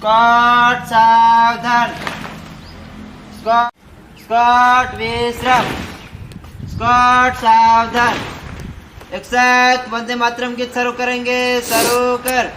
Scott સાવધાન Scott Scott विश्राम Scott सावधान एक साथ वंदे मातरम गीत शुरू करेंगे शुरू कर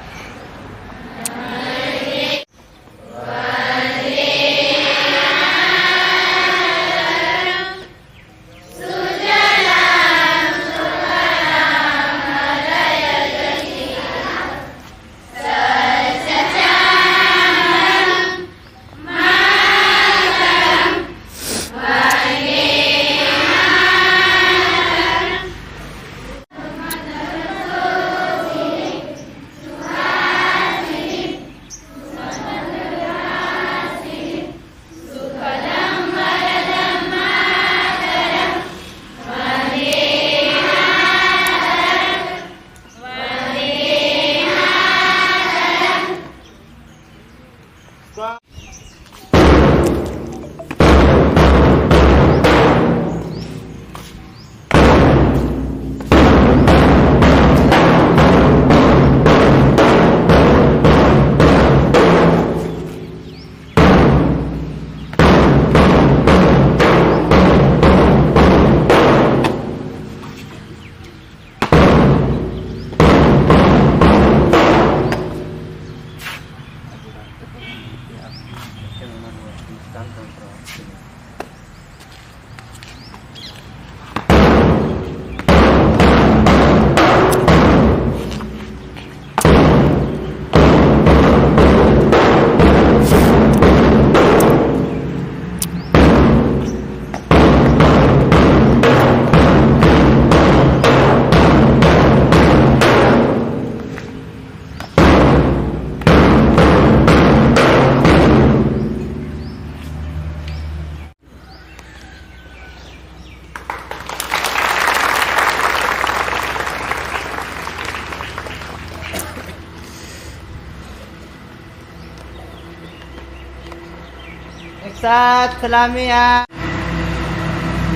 साथ सलामी आ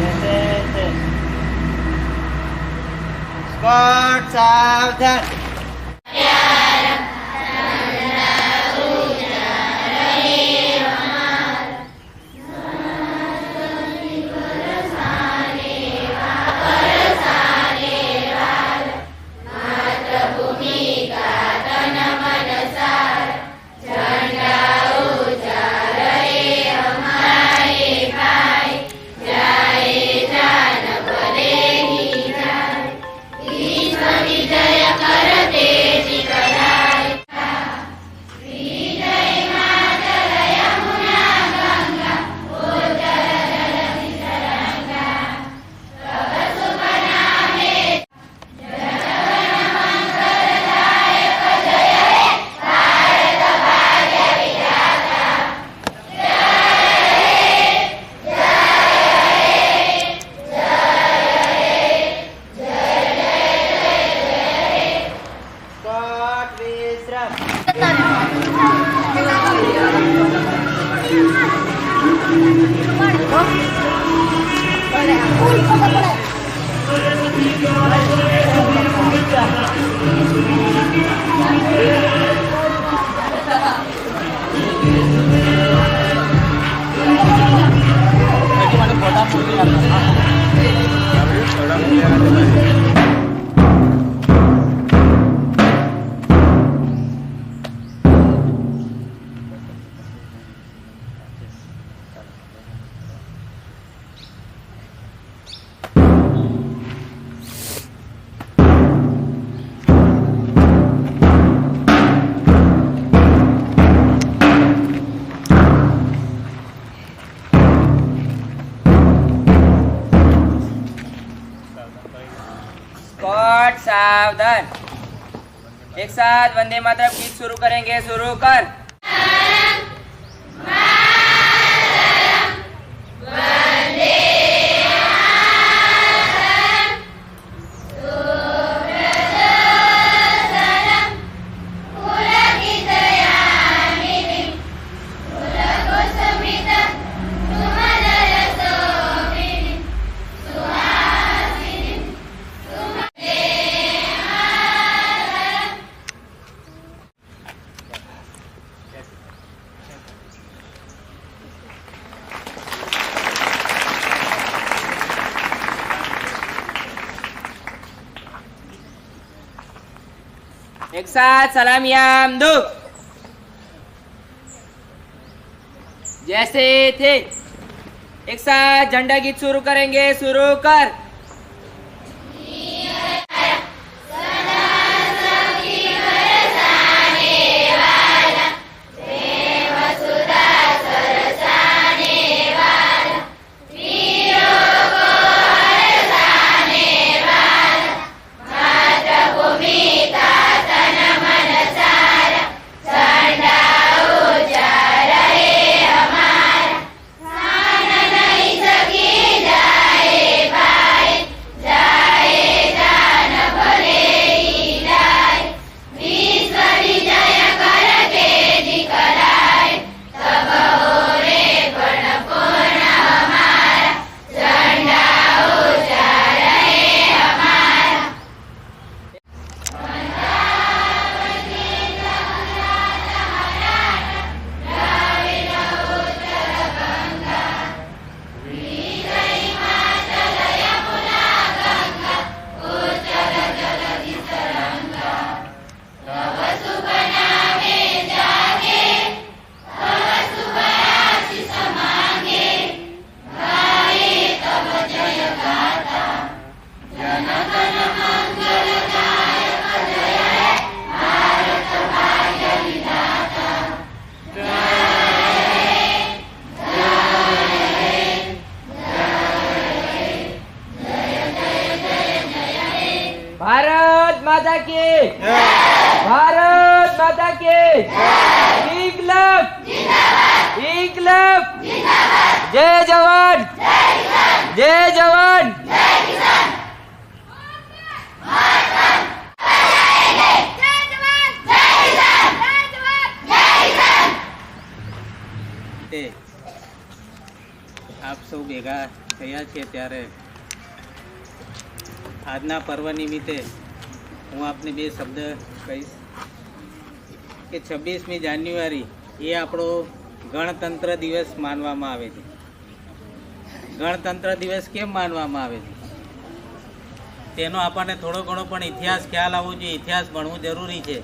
ऐसे, ऐसे। स्कॉट सावधान ওটা साथ वंदे मातरम गीत शुरू करेंगे शुरू कर एक साथ सलामी आम दो। जैसे थे। एक साथ झंडा गीत शुरू करेंगे, शुरू कर। જય જવાન. જય જવાન. આપ સૌ ભેગા થયા છે ત્યારે આજના પર્વ નિમિત્તે હું આપને બે શબ્દ કહીશ. કે છવ્વીસમી જાન્યુઆરી એ આપણો ગણતંત્ર દિવસ માનવામાં આવે છે. ગણતંત્ર દિવસ કેમ માનવામાં આવે છે? તેનો આપણને થોડો ઘણો પણ ઇતિહાસ ખ્યાલ આવવો જોઈએ. ઇતિહાસ ભણવું જરૂરી છે.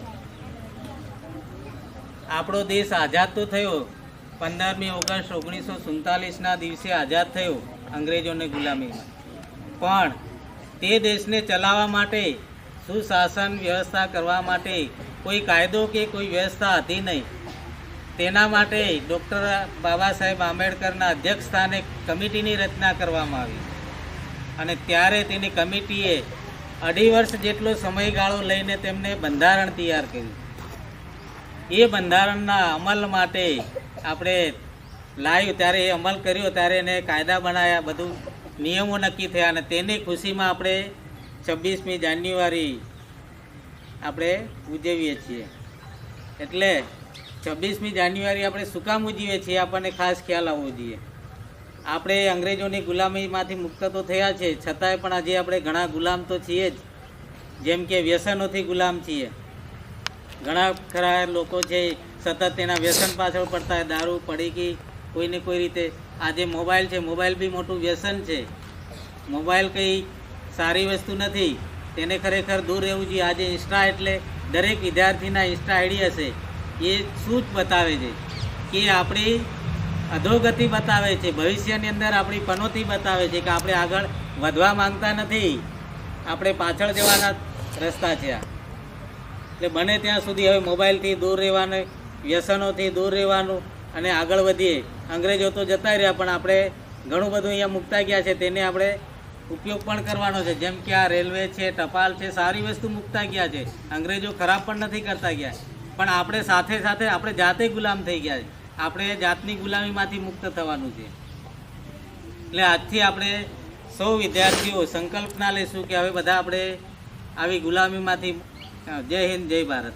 આપણો દેશ આઝાદ તો થયો. પંદરમી ઓગસ્ટ ઓગણીસો સુડતાલીસના દિવસે આઝાદ થયો અંગ્રેજોને ગુલામીમાં. પણ તે દેશને ચલાવવા માટે સુશાસન વ્યવસ્થા કરવા માટે કોઈ કાયદો કે કોઈ વ્યવસ્થા હતી નહીં. તેના માટે ડૉક્ટર બાબા સાહેબ આંબેડકરના અધ્યક્ષ સ્થાને કમિટીની રચના કરવામાં આવી. અને ત્યારે તેની કમિટીએ અઢી વર્ષ જેટલો સમયગાળો લઈને તેમને બંધારણ તૈયાર કર્યું. એ બંધારણના અમલ માટે આપણે લાવ્યું ત્યારે એ અમલ કર્યો ત્યારે એને કાયદા બનાવ્યા બધું નિયમો નક્કી થયા અને તેની ખુશીમાં આપણે છવ્વીસમી જાન્યુઆરી આપણે ઉજવીએ છીએ. એટલે છવ્વીસમી જાન્યુઆરી આપણે શું કામ ઉજવીએ છીએ? આપણને ખાસ ખ્યાલ આવવો જોઈએ. આપણે અંગ્રેજોની ગુલામીમાંથી મુક્ત તો થયા છે, છતાંય પણ આજે આપણે ઘણા ગુલામ તો છીએ જ. જેમ કે વ્યસનોથી ગુલામ છીએ. ઘણા ખરા લોકો છે, સતત તેના વ્યસન પાછળ પડતા દારૂ પડીકી કોઈને કોઈ રીતે. આજે મોબાઈલ છે, મોબાઈલ બી મોટું વ્યસન છે. મોબાઈલ કંઈ સારી વસ્તુ નથી. તેને ખરેખર દૂર રહેવું જોઈએ. આજે ઇન્સ્ટા એટલે દરેક વિદ્યાર્થીના ઇન્સ્ટા આઈડી હશે. એ શું જ બતાવે છે? કે આપણી અધોગતિ બતાવે છે. ભવિષ્યની અંદર આપણી પનોતી બતાવે છે કે આપણે આગળ વધવા માંગતા નથી. આપણે પાછળ જવાના રસ્તા છે એટલે બને ત્યાં સુધી હવે મોબાઈલથી દૂર રહેવાનું, વ્યસનોથી દૂર રહેવાનું અને આગળ વધીએ. અંગ્રેજો તો જતા રહ્યા, પણ આપણે ઘણું બધું અહીંયા મૂકતા ગયા છે. તેને આપણે ઉપયોગ પણ કરવાનો છે. જેમ કે આ રેલવે છે, ટપાલ છે, સારી વસ્તુ મૂકતા ગયા છે. અંગ્રેજો ખરાબ પણ નથી કરતા ગયા. પણ આપણે સાથે સાથે આપણે જાતે ગુલામ થઈ ગયા છે. આપણે જાતની ગુલામીમાંથી મુક્ત થવાનું છે. એટલે આજથી આપણે સૌ વિદ્યાર્થીઓ સંકલ્પના લઈશું કે હવે બધા આપણે આવી ગુલામીમાંથી જય હિન્દ, જય ભારત.